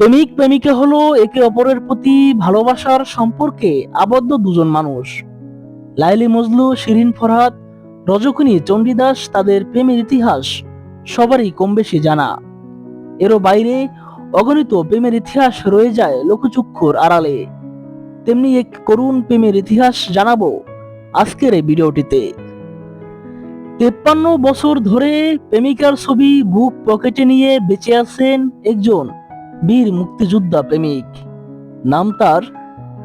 প্রেমিক, প্রেমিকা হলো একে অপরের প্রতি ভালোবাসার সম্পর্কে আবদ্ধ দুজন মানুষ। লাইলি মজলু, শিরিন ফরহাদ, রজকিনী, চণ্ডীদাস তাদের প্রেমের ইতিহাস সবারই কম বেশি জানা। এরও বাইরে অগণিত প্রেমের ইতিহাস রয়ে যায় লোকচক্ষুর আড়ালে। তেমনি এক করুণ প্রেমের ইতিহাস জানাব আজকের এই ভিডিওটিতে। তেপ্পান্ন বছর ধরে প্রেমিকার ছবি বুক পকেটে নিয়ে বেঁচে আছেন একজন বীর মুক্তিযোদ্ধা প্রেমিক। নাম তার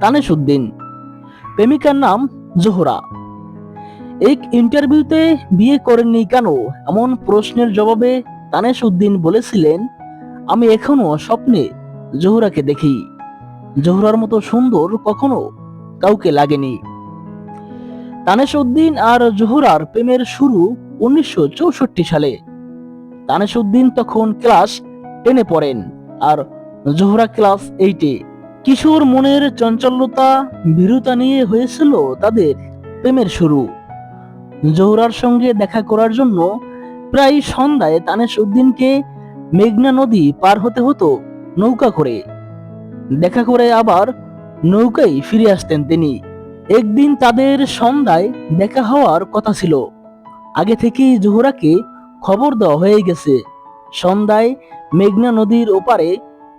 তানেসুদ্দিন প্রেমিকার নাম জোহরা। এক ইন্টারভিউতে বিয়ে করেননি কেন? এমন প্রশ্নের জবাবে তানেসুদ্দিন বলেছিলেন, আমি এখনও স্বপ্নে জোহরাকে দেখি। জোহরার মতো সুন্দর কখনো কাউকে লাগেনি। তানেসুদ্দিন আর জোহরার প্রেমের শুরু উনিশশো চৌষট্টি সালে। তানেসুদ্দিন তখন ক্লাস টেনে পড়েন। আর জোহরা ক্লাস এইটে কিশোর মনের চঞ্চলতা ভীরুতা নিয়ে হয়েছিল তাদের প্রেমের শুরু। জোহরার সঙ্গে দেখা করার জন্য প্রায় সন্ধ্যায় তানেসুদ্দিনকে মেঘনা নদী পার হতে হতো নৌকা করে। দেখা করে আবার নৌকায় ফিরে আসতেন তিনি। একদিন তাদের সন্ধ্যায় দেখা হওয়ার কথা ছিল। আগে থেকেই জোহরাকে খবর দেওয়া হয়ে গেছে। সন্ধ্যায় মেঘনা নদীর ওপারে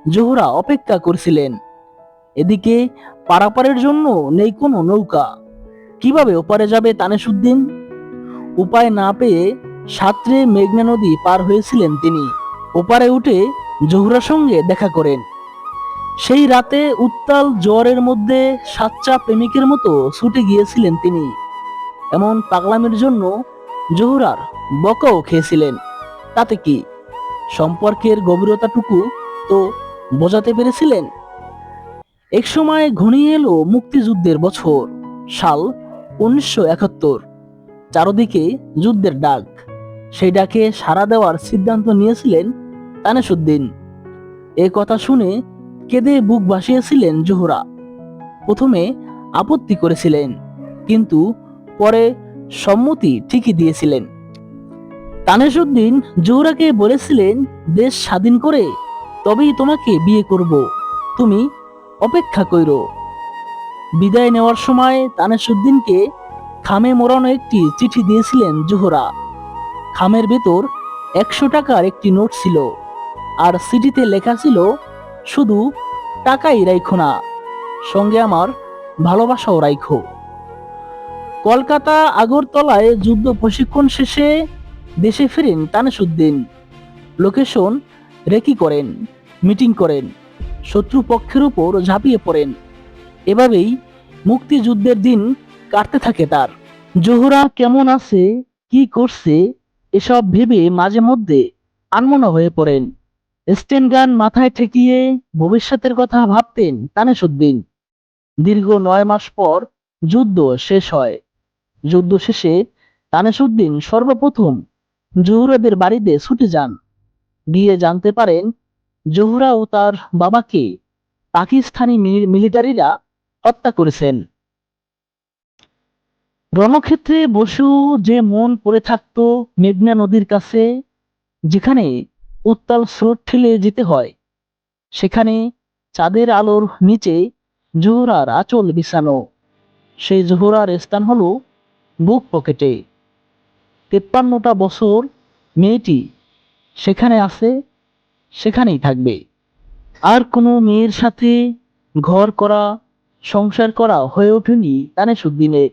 জোহরা অপেক্ষা করছিলেন। এদিকে পারাপারের জন্য নেই কোনো নৌকা। কীভাবে ওপারে যাবে তানেসুদ্দিন উপায় না পেয়ে সাঁতরে মেঘনা নদী পার হয়েছিলেন তিনি। ওপারে উঠে জোহরার সঙ্গে দেখা করেন। সেই রাতে উত্তাল জোয়ারের মধ্যে সাচ্চা প্রেমিকের মতো ছুটে গিয়েছিলেন তিনি। এমন পাগলামের জন্য জোহরার বকাও খেয়েছিলেন। তাতে কি? সম্পর্কের গভীরতাটুকু তো বোঝাতে পেরেছিলেন? এক সময় ঘনিয়ে এলো মুক্তিযুদ্ধের বছর, সাল উনিশশো একাত্তর। চারদিকে যুদ্ধের ডাক, সেই ডাকে সাড়া দেওয়ার সিদ্ধান্ত নিয়েছিলেন তানেসুদ্দিন এ কথা শুনে কেঁদে বুক ভাসিয়েছিলেন জোহরা। প্রথমে আপত্তি করেছিলেন, কিন্তু পরে সম্মতি ঠিকই দিয়েছিলেন। তানেসুদ্দিন জোহরাকে বলেছিলেন, দেশ স্বাধীন করে, তবেই তোমাকে বিয়ে করব। তুমি অপেক্ষা কইরো। বিদায় নেওয়ার সময় তানেসুদ্দিনকে খামে মোড়ানো একটি চিঠি দিয়েছিলেন জোহরা। খামের ভেতর একশো টাকার একটি নোট ছিল, আর চিঠিতে লেখা ছিল, শুধু টাকাই রাইখো না, সঙ্গে আমার ভালোবাসাও রাইখো। কলকাতা আগরতলায় যুদ্ধ প্রশিক্ষণ শেষে দেশে ফিরেন তানেসুদ্দিন। লোকেশন, রেকি করেন, মিটিং করেন শত্রুপক্ষের উপর ঝাঁপিয়ে পড়েন। এভাবেই মুক্তিযুদ্ধের দিন কাটতে থাকে তার। জোহরা কেমন আছে, কি করছে, এসব ভেবে মাঝে মধ্যে আনমনা হয়ে পড়েন। স্টেন গান মাথায় ঠেকিয়ে ভবিষ্যতের কথা ভাবতেন তানেসুদ্দিন। দীর্ঘ নয় মাস পর যুদ্ধ শেষ হয়। যুদ্ধ শেষে তানেসুদ্দিন সর্বপ্রথম জোহরাদের বাড়িতে ছুটে যান। গিয়ে জানতে পারেন, জোহরা ও তার বাবাকে পাকিস্তানি মিলিটারিরা হত্যা করেছেন। রণক্ষেত্রে বসু যে মন পড়ে থাকত মেঘনা নদীর কাছে, যেখানে উত্তাল স্রোত ঠেলে যেতে হয়, সেখানে চাঁদের আলোর নিচে জোহরার আঁচল বিছানো। সেই জোহরার স্থান হলো বুক পকেটে। তেপ্পান্নটা বছর মেয়েটি সেখানে আছে, সেখানেই থাকবে। আর কোনো মেয়ের সাথে ঘর করা, সংসার করা হয়ে ওঠেনি তানেসুদ্দিনের